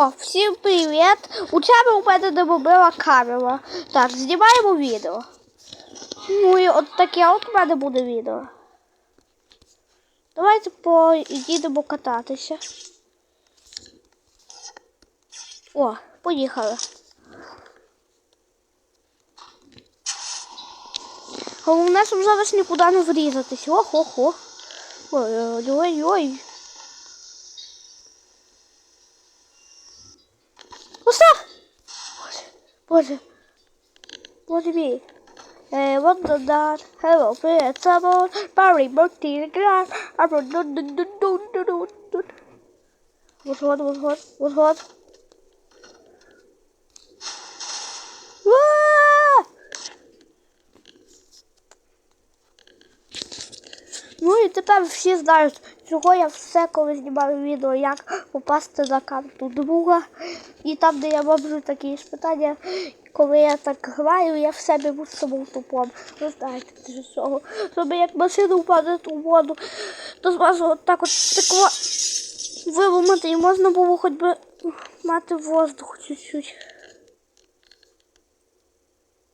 О, всім привіт! У тебе у мене не мобила камера. Так, знімаємо відео. Ну і от таке от у мене буде відео. Давайте поїдемо кататися. О, поїхали. Головне, щоб зараз нікуди не врізатись. Ох-ох-ох. Ой-ой-ой. Боже, боже. Боже мій. Hey, what the that? Hello, it's about Barry Murphy, the glass. I'm a dun dun dun dun dun dun dun. Ну і тепер всі знають, чого я все, коли знімаю відео, як попасти на карту друга. І там, де я роблю такі питання, коли я так граю, я все беру з собою тупом. Ви знаєте, для цього. Щоб як машина впаде у воду, то зразу от так от стекло виломати і можна було хоч би мати воздух чуть-чуть.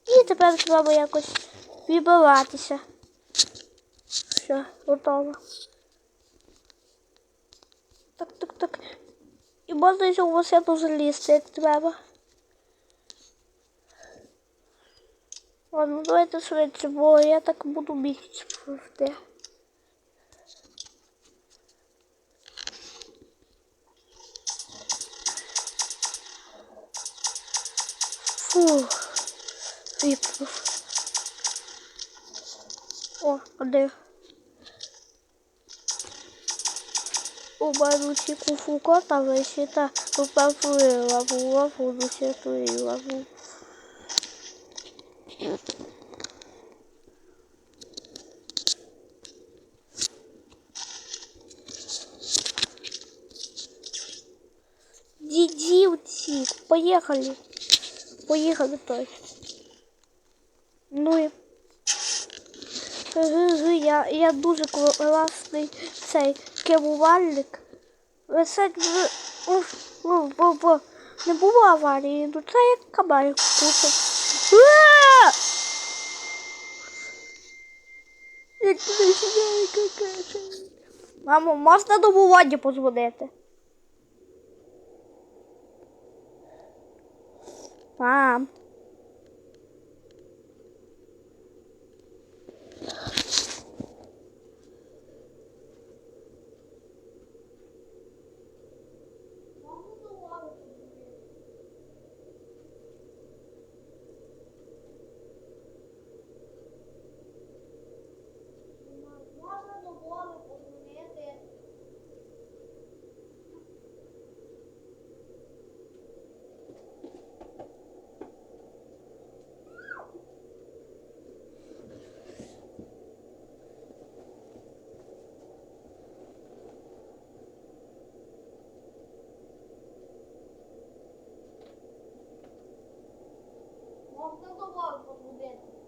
І тепер треба якось вибиратися. Все, готово. Так, так, так. І можна ще у машину залізти, як треба. Ладно, давайте швидше, бо я так буду бігти пливти. Фух. Виплив. О, а де? У бануці куфуко та висіта попапує була буду святує був. Дідівці, поїхали. Поїхали той. Ну і Ги-ги, я, я дуже класний цей керувальник. Висить в не було аварії, ну це як кабель кусок. Як ти сідай, какаша. Мамо, можна до Володі позвонити? Мам. Voltando logo, vou dentro.